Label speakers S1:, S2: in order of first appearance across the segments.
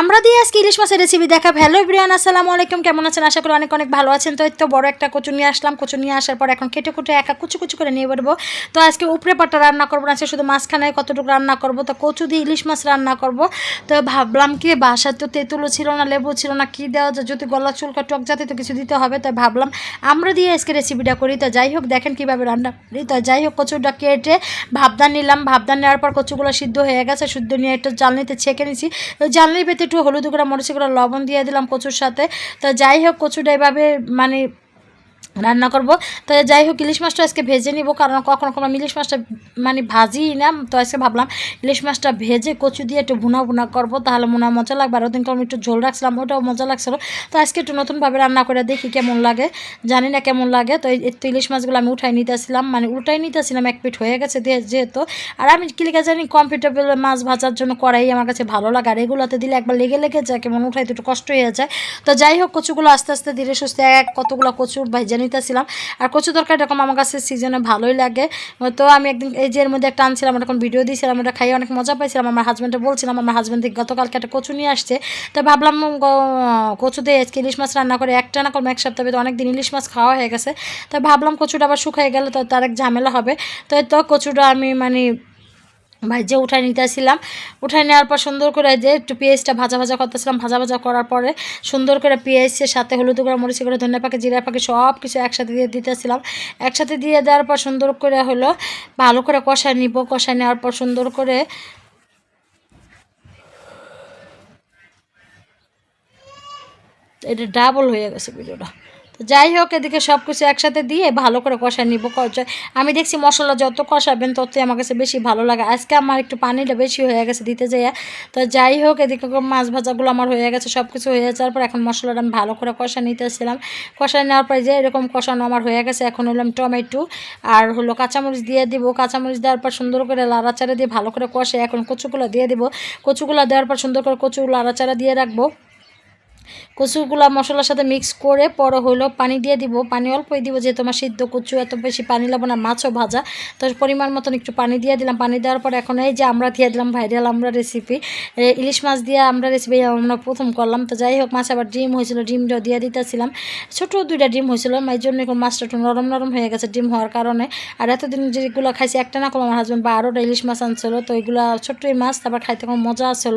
S1: আমরা দিয়ে আজকে ইলিশ মাছের রেসিপি দেখা হ্যালো ব্রিয়ান আসসালামু আলাইকুম। কেমন আছেন? আশা করি অনেক অনেক ভালো আছেন। তো তো বড় একটা কচু নিয়ে আসলাম। কচু নিয়ে আসার পর এখন কেটে কুটে একা কুচু কুচু করে নিয়ে বেরবো। তো আজকে উপরে পাটটা রান্না করব না শুধু মাঝখানে কতটুকু রান্না করব? তো কচু দিয়ে ইলিশ মাছ রান্না করব। তো ভাবলাম কি বাসার তো তেঁতুলও ছিল না, লেবু ছিল না, কি দেওয়া যায়? যদি গলা চুলকা টক জাতীয় তো কিছু দিতে হবে। তাই ভাবলাম আমরা দিয়ে আজকে রেসিপিটা করি। তো যাই হোক, দেখেন কীভাবে রান্না করি। তো যাই হোক, কচুটা কেটে ভাবদান নিলাম। ভাবদান নেওয়ার পর কচুগুলো সিদ্ধ হয়ে গেছে। সিদ্ধ নিয়ে একটু জালনিতে ছেঁকে নিছি। জালনির ভেতরে একটু হলুদ গুঁড়া মরিচ গুঁড়া, লবণ দিয়ে দিলাম কচুর সাথে। তো যাই হোক, কচুটা এভাবে মানে রান্না করব। তো যাই হোক, ইলিশ মাছটা আজকে ভেজে নিব, কারণ কখনো কখনো আমি ইলিশ মাছটা মানে ভাজি না। তো আজকে ভাবলাম ইলিশ মাছটা ভেজে কচু দিয়ে একটু ভুনা ভুনা করব, তাহলে মনে হয় মজা লাগবে। আর ওদিনকে আমি একটু ঝোল রাখছিলাম, ওটাও মজা লাগছিল। তো আজকে একটু নতুনভাবে রান্না করে দেখি কেমন লাগে। জানি না কেমন লাগে। তো তো ইলিশ মাছগুলো আমি উঠাই নিতেছিলাম মানে উল্টাই নিতেছিলাম, এক পিঠ হয়ে গেছে যেহেতু। আর আমি কিলিকা জানি কমফর্টেবল মাছ ভাজার জন্য করাই আমার কাছে ভালো লাগে। আর এগুলোতে দিলে একবার লেগে লেগে যায়, কেমন উঠাইতে একটু কষ্ট হয়ে যায়। তো যাই হোক, কচুগুলো আস্তে আস্তে ধীরে সুস্থে এক কতগুলো কচুর ভাইজা নিতেছিলাম। আর কচু তরকারি এরকম আমার কাছে সিজনে ভালোই লাগে। তো আমি একদিন এই যে এর মধ্যে একটা আনছিলাম এরকম ভিডিও দিয়েছিলাম ওটা খাইয়ে অনেক মজা পাইছিলাম। আমার হাজব্যান্ডে বলছিলাম, আমার হাজব্যান্ড থেকে গতকালকে একটা কচু নিয়ে আসছে। তো ভাবলাম কচু দিয়ে আজকে ইলিশ মাছ রান্না করে একটা না করব, এক সপ্তাহে তো অনেক দিন ইলিশ মাছ খাওয়া হয়ে গেছে। তো ভাবলাম কচুটা আবার শুকাই গেলে তো তার এক ঝামেলা হবে। তো তো কচুটা আমি মানে ভাইজে উঠাই নিতেছিলাম, উঠাই নেওয়ার পর সুন্দর করে যে একটু পেঁয়াজটা ভাজা ভাজা করতেছিলাম, ভাজা ভাজা করার পরে সুন্দর করে পেঁয়াজের সাথে হলুদ করে মরিচ করে ধনে পাকে জিরা পাকে সব কিছু একসাথে দিয়ে দিতেছিলাম। একসাথে দিয়ে দেওয়ার পর সুন্দর করে হলো ভালো করে কষায় নিব। কষায় নেওয়ার পর সুন্দর করে এটা ডাবল হয়ে গেছে ভিডিওটা। তো যাই হোক, এদিকে সব কিছু একসাথে দিয়ে ভালো করে কষায় নিব। আমি দেখছি মশলা যত কষাবেন ততই আমার কাছে বেশি ভালো লাগে। আজকে আমার একটু পানিটা বেশি হয়ে গেছে দিতে যাইয়া তো যাই হোক, এদিকে মাছ ভাজাগুলো আমার হয়ে গেছে সব কিছু হয়ে যাওয়ার পর এখন মশলাটা আমি ভালো করে কষা নিতেছিলাম। কষায় নেওয়ার পরে যে এরকম কষানো আমার হয়ে গেছে, এখন হলাম টমেটো আর হলো কাঁচামরিচ দিয়ে দিব। কাঁচামরিচ দেওয়ার পর সুন্দর করে লাড়াচাড়া দিয়ে ভালো করে কষে এখন কচুগুলো দিয়ে দিব। কচুগুলো দেওয়ার পর সুন্দর করে কচু লাড়াচাড়া দিয়ে রাখব। কচুগুলা মশলার সাথে মিক্স করে পরে হলো পানি দিয়ে দিব। পানি অল্পই দিব যে তোমার সিদ্ধ কচু, এত বেশি পানি লাগবো না, মাছও ভাজা। তো পরিমাণ মতন একটু পানি দিয়ে দিলাম। পানি দেওয়ার পর এখন এই যে আমরা দিয়ে দিলাম ভাইরাল আমরা রেসিপি ইলিশ মাছ দিয়ে আমরা রেসিপি আমরা প্রথম করলাম। তো যাই হোক, মাছ আবার ডিম হয়েছিল, ডিমটাও দিয়ে দিতেছিলাম। ছোটো দুইটা ডিম হয়েছিল, এই জন্য এখন মাছটা একটু নরম নরম হয়ে গেছে ডিম হওয়ার কারণে। আর এতদিন যেগুলো খাইছি, একটা না করলাম আমার হাজব্যান্ড বারোটা ইলিশ মাছ আনছিল। তো ওইগুলো ছোট্টই মাছ, তারপর খাইতে খুব মজা আসছিল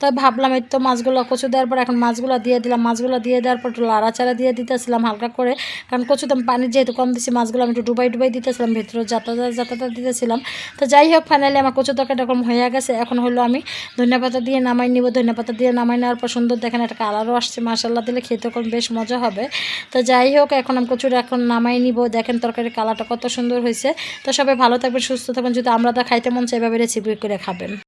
S1: তো ভাবলাম এই তো মাছগুলো কচু দেওয়ার পর এখন মাছগুলো দিয়ে দিলাম, মাছগুলো দিয়ে দেওয়ার পর একটু লাড়াচাড়া দিয়ে দিতেছিলাম হালকা করে। কারণ কচুতে আমি পানি যেহেতু কম দিছি, মাছগুলো আমি একটু ডুবাই ডুবাই দিতেছিলাম, ভেতরে যাতায়াত যাতায়াত দিতেছিলাম। তো যাই হোক ফাইনালি আমার কচু তরকারি এরকম হয়ে গেছে। এখন হলো আমি ধনিয়া পাতা দিয়ে নামাই নিব। ধনিয়া পাতা দিয়ে নামাই নেওয়ার পর সুন্দর দেখেন একটা কালারও আসছে মাসাল্লাহ দিলে খেতে খুব বেশ মজা হবে। তো যাই হোক, এখন আমি কচুর এখন নামাই নিব। দেখেন তরকারির কালারটা কত সুন্দর হয়েছে। তো সবাই ভালো থাকবেন, সুস্থ থাকবেন। যদি আমরা তা খাইতে মন চাই, এভাবে রেসিপি করে খাবেন।